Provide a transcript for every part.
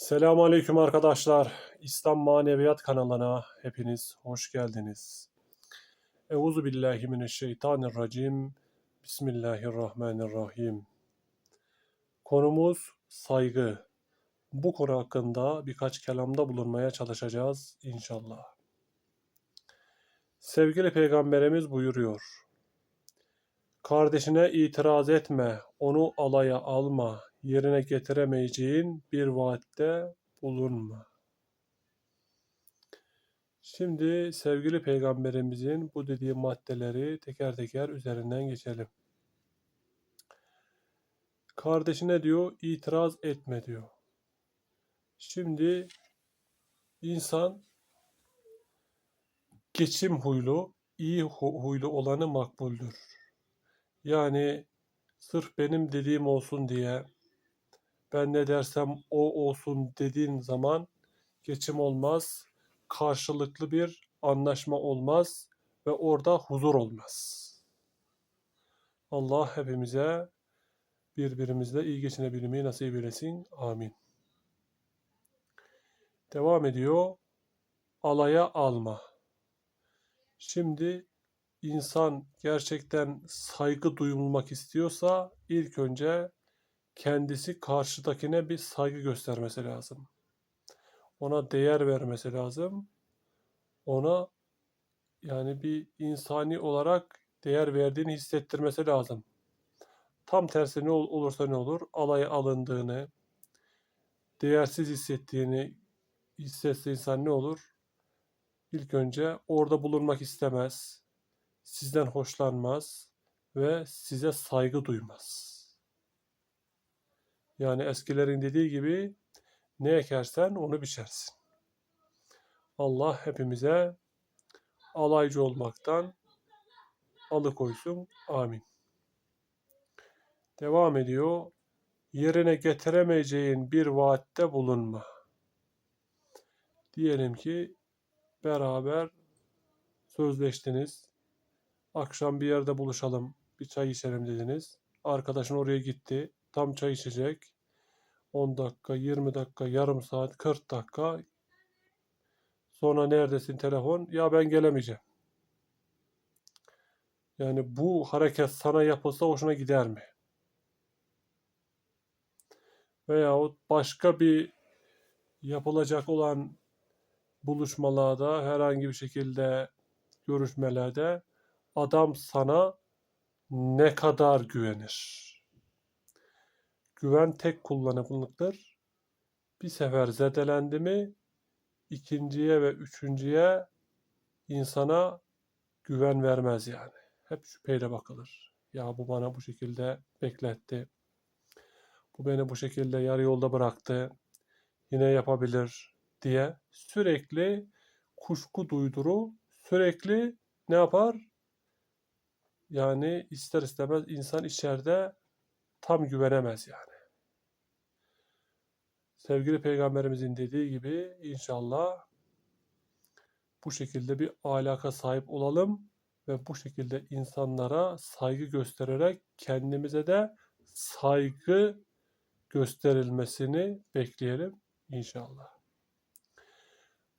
Selamun Aleyküm arkadaşlar. İslam Maneviyat kanalına hepiniz hoş geldiniz. Euzu billahi mineşşeytanirracim. Bismillahirrahmanirrahim. Konumuz saygı. Bu konu hakkında birkaç kelamda bulunmaya çalışacağız inşallah. Sevgili Peygamberimiz buyuruyor. Kardeşine itiraz etme, onu alaya alma, yerine getiremeyeceğin bir vaatte bulunma. Şimdi sevgili peygamberimizin bu dediği maddeleri teker teker üzerinden geçelim. Kardeşine diyor itiraz etme diyor. Şimdi insan geçim huylu, iyi hu- huylu olanı makbuldür. Yani sırf benim dediğim olsun diye ben ne dersem o olsun dediğin zaman geçim olmaz, karşılıklı bir anlaşma olmaz ve orada huzur olmaz. Allah hepimize birbirimizle iyi geçinebilmeyi nasip eylesin. Amin. Devam ediyor. Alaya alma. Şimdi insan gerçekten saygı duyulmak istiyorsa ilk önce kendisi karşıdakine bir saygı göstermesi lazım. Ona değer vermesi lazım. Ona yani bir insani olarak değer verdiğini hissettirmesi lazım. Tam tersi ne ol- olursa ne olur? Alaya alındığını, değersiz hissettiğini hissetse insan ne olur? İlk önce orada bulunmak istemez, sizden hoşlanmaz ve size saygı duymaz. Yani eskilerin dediği gibi ne ekersen onu biçersin. Allah hepimize alaycı olmaktan alıkoysun. Amin. Devam ediyor. Yerine getiremeyeceğin bir vaatte bulunma. Diyelim ki beraber sözleştiniz. Akşam bir yerde buluşalım, bir çay içelim dediniz. Arkadaşın oraya gitti. Tam çay içecek. 10 dakika, 20 dakika, yarım saat, 40 dakika. Sonra neredesin telefon? Ya ben gelemeyeceğim. Yani bu hareket sana yapılsa hoşuna gider mi? Veyahut başka bir yapılacak olan buluşmalarda, herhangi bir şekilde görüşmelerde adam sana ne kadar güvenir? Güven tek kullanımlıktır. Bir sefer zedelendi mi ikinciye ve üçüncüye insana güven vermez yani. Hep şüpheyle bakılır. Ya bu bana bu şekilde bekletti. Bu beni bu şekilde yarı yolda bıraktı. Yine yapabilir diye sürekli kuşku duyduru, sürekli ne yapar? Yani ister istemez insan içeride tam güvenemez yani. Sevgili Peygamberimizin dediği gibi inşallah bu şekilde bir ahlaka sahip olalım ve bu şekilde insanlara saygı göstererek kendimize de saygı gösterilmesini bekleyelim inşallah.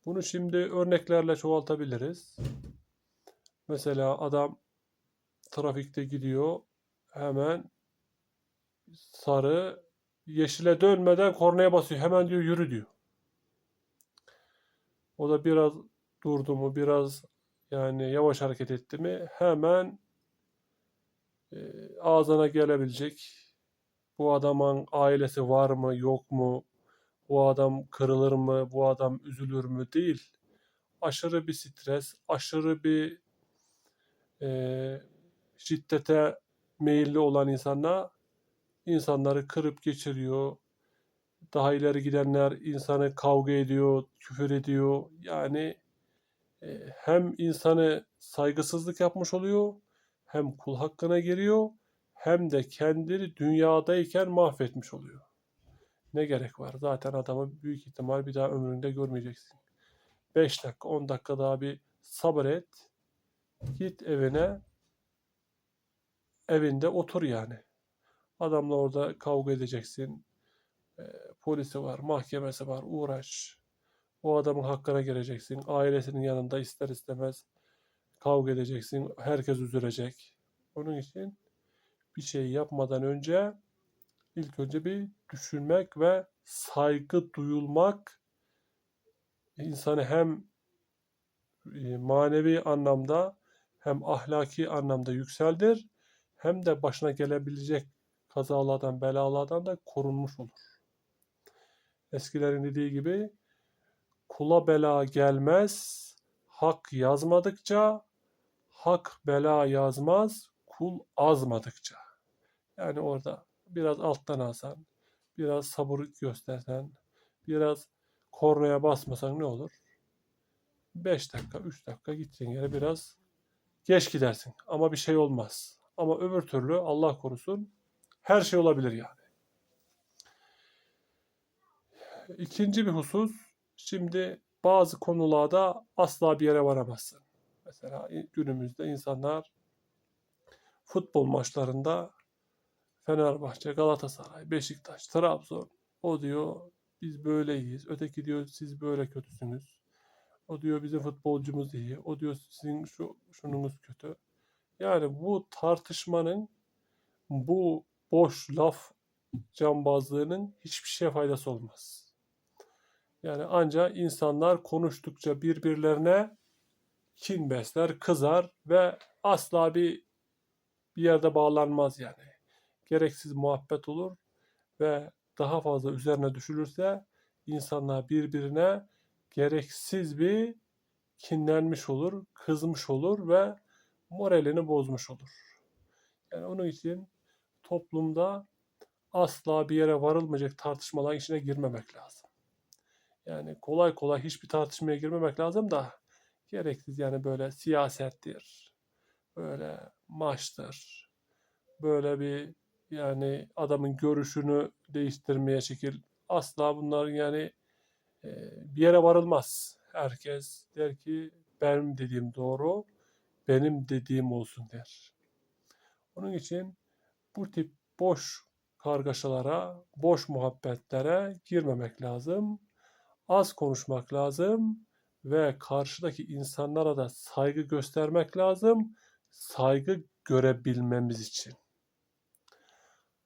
Bunu şimdi örneklerle çoğaltabiliriz. Mesela adam trafikte gidiyor hemen sarı yeşile dönmeden kornaya basıyor. Hemen diyor yürü diyor. O da biraz durdu mu biraz yani yavaş hareket etti mi hemen e, ağzına gelebilecek. Bu adamın ailesi var mı yok mu? Bu adam kırılır mı? Bu adam üzülür mü? Değil. Aşırı bir stres, aşırı bir e, şiddete meyilli olan insanlar insanları kırıp geçiriyor. Daha ileri gidenler insanı kavga ediyor, küfür ediyor. Yani e, hem insanı saygısızlık yapmış oluyor, hem kul hakkına giriyor, hem de kendini dünyadayken mahvetmiş oluyor. Ne gerek var? Zaten adamı büyük ihtimal bir daha ömründe görmeyeceksin. 5 dakika, 10 dakika daha bir sabret. Git evine, evinde otur yani. Adamla orada kavga edeceksin. e, polisi var, mahkemesi var, uğraş. O adamın hakkına gireceksin. Ailesinin yanında ister istemez kavga edeceksin. Herkes üzülecek. Onun için bir şey yapmadan önce ilk önce bir düşünmek ve saygı duyulmak insanı hem e, manevi anlamda hem ahlaki anlamda yükseldir hem de başına gelebilecek kazalardan, belalardan da korunmuş olur. Eskilerin dediği gibi kula bela gelmez, hak yazmadıkça, hak bela yazmaz, kul azmadıkça. Yani orada biraz alttan alsan, biraz sabır göstersen, biraz kornaya basmasan ne olur? 5 dakika, 3 dakika gideceğin yere biraz geç gidersin. Ama bir şey olmaz. Ama öbür türlü Allah korusun her şey olabilir yani. İkinci bir husus, şimdi bazı konularda asla bir yere varamazsın. Mesela günümüzde insanlar futbol maçlarında Fenerbahçe, Galatasaray, Beşiktaş, Trabzon o diyor biz böyleyiz. Öteki diyor siz böyle kötüsünüz. O diyor bizim futbolcumuz iyi. O diyor sizin şu şununuz kötü. Yani bu tartışmanın bu boş laf cambazlığının hiçbir şeye faydası olmaz. Yani ancak insanlar konuştukça birbirlerine kin besler, kızar ve asla bir bir yerde bağlanmaz yani. Gereksiz muhabbet olur ve daha fazla üzerine düşülürse insanlar birbirine gereksiz bir kinlenmiş olur, kızmış olur ve moralini bozmuş olur. Yani onun için toplumda asla bir yere varılmayacak tartışmaların içine girmemek lazım. Yani kolay kolay hiçbir tartışmaya girmemek lazım da gereksiz yani böyle siyasettir, böyle maçtır, böyle bir yani adamın görüşünü değiştirmeye çekil. Asla bunların yani e, bir yere varılmaz. Herkes der ki benim dediğim doğru, benim dediğim olsun der. Onun için bu tip boş kargaşalara, boş muhabbetlere girmemek lazım. Az konuşmak lazım ve karşıdaki insanlara da saygı göstermek lazım. Saygı görebilmemiz için.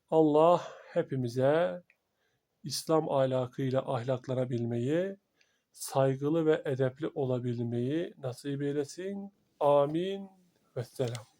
Allah hepimize İslam ahlakıyla ahlaklanabilmeyi, saygılı ve edepli olabilmeyi nasip eylesin. Amin ve selam.